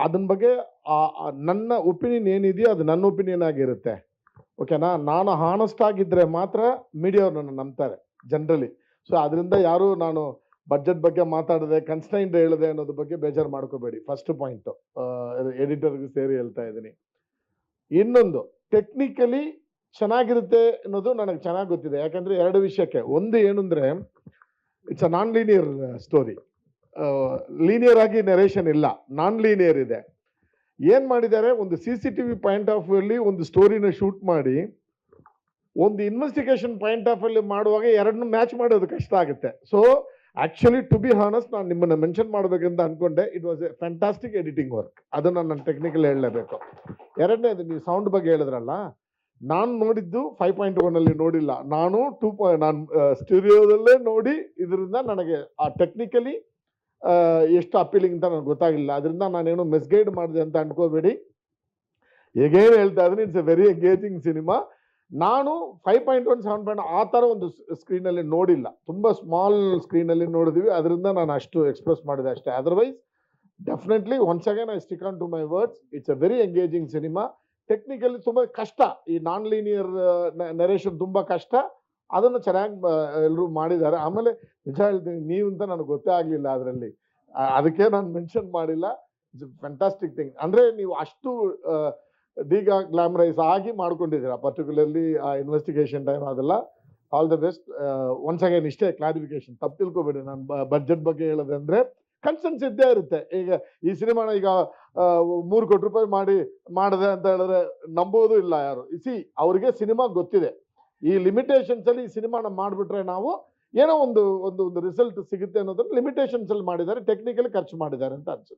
ಅದನ್ನ ಬಗ್ಗೆ ಆ- ನನ್ನ ಒಪಿನಿಯನ್ ಏನಿದೆಯೋ ಅದು ನನ್ನ ಒಪಿನಿಯನ್ ಆಗಿರುತ್ತೆ. ಓಕೆನಾ ನಾನು ಹಾನೆಸ್ಟ್ ಆಗಿದ್ರೆ ಮಾತ್ರ ಮೀಡಿಯಾವ್ರು ನನ್ನ ನಂಬ್ತಾರೆ ಜನರಲಿ ಸೊ ಅದರಿಂದ ಯಾರು ನಾನು ಬಜೆಟ್ ಬಗ್ಗೆ ಮಾತಾಡದೆ ಕನ್ಸ್ಟೈಂಟ್ ಹೇಳಿದೆ ಅನ್ನೋದ್ರ ಬಗ್ಗೆ ಬೇಜಾರು ಮಾಡ್ಕೋಬೇಡಿ. ಫಸ್ಟ್ ಪಾಯಿಂಟು ಎಡಿಟರ್ಗೆ ಸೇರಿ ಹೇಳ್ತಾ ಇದ್ದೀನಿ. ಇನ್ನೊಂದು ಟೆಕ್ನಿಕಲಿ ಚೆನ್ನಾಗಿರುತ್ತೆ ಅನ್ನೋದು ನನಗೆ ಚೆನ್ನಾಗಿ ಗೊತ್ತಿದೆ. ಯಾಕಂದ್ರೆ ಎರಡು ವಿಷಯಕ್ಕೆ. ಒಂದು ಏನು ಅಂದರೆ it's a non linear story linear ಆಗಿ ನೆರೇಷನ್ ಇಲ್ಲ. ನಾನ್ ಲೀನಿಯರ್ ಇದೆ. ಏನ್ ಮಾಡಿದ್ದಾರೆ? ಒಂದು C C T V point of ಅಲ್ಲಿ ಒಂದು ಸ್ಟೋರಿನ ಶೂಟ್ ಮಾಡಿ, ಒಂದು ಇನ್ವೆಸ್ಟಿಗೇಷನ್ ಪಾಯಿಂಟ್ ಆಫ್ ಅಲ್ಲಿ ಮಾಡುವಾಗ ಎರಡನ್ನೂ ಮ್ಯಾಚ್ ಮಾಡೋದು ಕಷ್ಟ ಆಗುತ್ತೆ. So actually to be honest ನಾನು ನಿಮ್ಮನ್ನ ಮೆನ್ಷನ್ ಮಾಡಬೇಕಂತ ಅನ್ಕೊಂಡೆ. It was a fantastic editing work ಅದನ್ನ ನಾನು ಟೆಕ್ನಿಕಲ್ ಹೇಳಲೇಬೇಕು. ಎರಡನೇದು, ನೀವು ಸೌಂಡ್ ಬಗ್ಗೆ ಹೇಳಿದ್ರಲ್ಲ, ನಾನು ನೋಡಿದ್ದು ಫೈವ್ ಪಾಯಿಂಟ್ ಒನ್ ಅಲ್ಲಿ ನೋಡಿಲ್ಲ. ನಾನು ಟೂ ಪಾಯಿಂಟ್ ನಾನು ಸ್ಟುಡಿಯೋದಲ್ಲೇ ನೋಡಿ ಇದರಿಂದ ನನಗೆ ಆ ಟೆಕ್ನಿಕಲಿ ಎಷ್ಟು ಅಪೀಲಿಂಗ್ ಅಂತ ನನಗೆ ಗೊತ್ತಾಗಿಲ್ಲ ಅದರಿಂದ ನಾನೇನು ಮಿಸ್ಗೈಡ್ ಮಾಡಿದೆ ಅಂತ ಅನ್ಕೋಬೇಡಿ ಹೇಗೇನು ಹೇಳ್ತಾ ಇದ್ದೀನಿ it's a very engaging cinema ನಾನು five point one seven point ಆ ಥರ ಒಂದು ಸ್ಕ್ರೀನಲ್ಲಿ ನೋಡಿಲ್ಲ. ತುಂಬ ಸ್ಮಾಲ್ ಸ್ಕ್ರೀನಲ್ಲಿ ನೋಡಿದ್ವಿ. ಅದರಿಂದ ನಾನು ಅಷ್ಟು ಎಕ್ಸ್ಪ್ರೆಸ್ ಮಾಡಿದೆ ಅಷ್ಟೇ. Otherwise definitely once again I stick on to my words it's a very engaging cinema technically ತುಂಬ ಕಷ್ಟ. ಈ ನಾನ್ ಲೀನಿಯರ್ ನರೇಷನ್ ತುಂಬ ಕಷ್ಟ. ಅದನ್ನು ಚೆನ್ನಾಗಿ ಎಲ್ಲರೂ ಮಾಡಿದ್ದಾರೆ. ಆಮೇಲೆ ನಿಜ ಹೇಳ್ತೀನಿ ನೀವು ಅಂತ ನನಗೆ ಗೊತ್ತೇ ಆಗಲಿಲ್ಲ ಅದರಲ್ಲಿ. ಅದಕ್ಕೆ ನಾನು ಮೆನ್ಷನ್ ಮಾಡಿಲ್ಲ. ಇಟ್ಸ್ ಫ್ಯಾಂಟಾಸ್ಟಿಕ್ ಥಿಂಗ್ ಅಂದರೆ ನೀವು ಅಷ್ಟು ಡೀಗ ಗ್ಲಾಮರೈಸ್ ಆಗಿ ಮಾಡ್ಕೊಂಡಿದ್ದೀರಾ ಪರ್ಟಿಕ್ಯುಲರ್ಲಿ ಆ ಇನ್ವೆಸ್ಟಿಗೇಷನ್ ಟೈಮ್ ಅದೆಲ್ಲ. All the best once again ಇಷ್ಟೇ ಕ್ಲಾರಿಫಿಕೇಶನ್ ತಪ್ಪು ತಿಳ್ಕೊಬೇಡಿ. ನಾನು ಬಜೆಟ್ ಬಗ್ಗೆ ಹೇಳೋದಂದ್ರೆ ಕನ್ಸನ್ಸ್ ಇದ್ದೇ ಇರುತ್ತೆ. ಈಗ ಈ ಸಿನಿಮಾನ ಈಗ ಮೂರು ಕೋಟಿ ರೂಪಾಯಿ ಮಾಡಿ, ಮಾಡಿದೆ ಅಂತ ಹೇಳಿದ್ರೆ ನಂಬೋದು ಇಲ್ಲ ಯಾರು. ಸಿ ಅವ್ರಿಗೆ ಸಿನಿಮಾ ಗೊತ್ತಿದೆ. ಈ ಲಿಮಿಟೇಷನ್ಸ್ ಅಲ್ಲಿ ಈ ಸಿನಿಮಾನ ಮಾಡಿಬಿಟ್ರೆ ನಾವು ಏನೋ ಒಂದು ಒಂದು ಒಂದು ರಿಸಲ್ಟ್ ಸಿಗುತ್ತೆ ಅನ್ನೋದನ್ನ ಲಿಮಿಟೇಷನ್ಸ್ ಅಲ್ಲಿ ಮಾಡಿದ್ದಾರೆ ಟೆಕ್ನಿಕಲಿ ಖರ್ಚು ಮಾಡಿದ್ದಾರೆ ಅಂತ ಅನ್ಸುತ್ತೆ.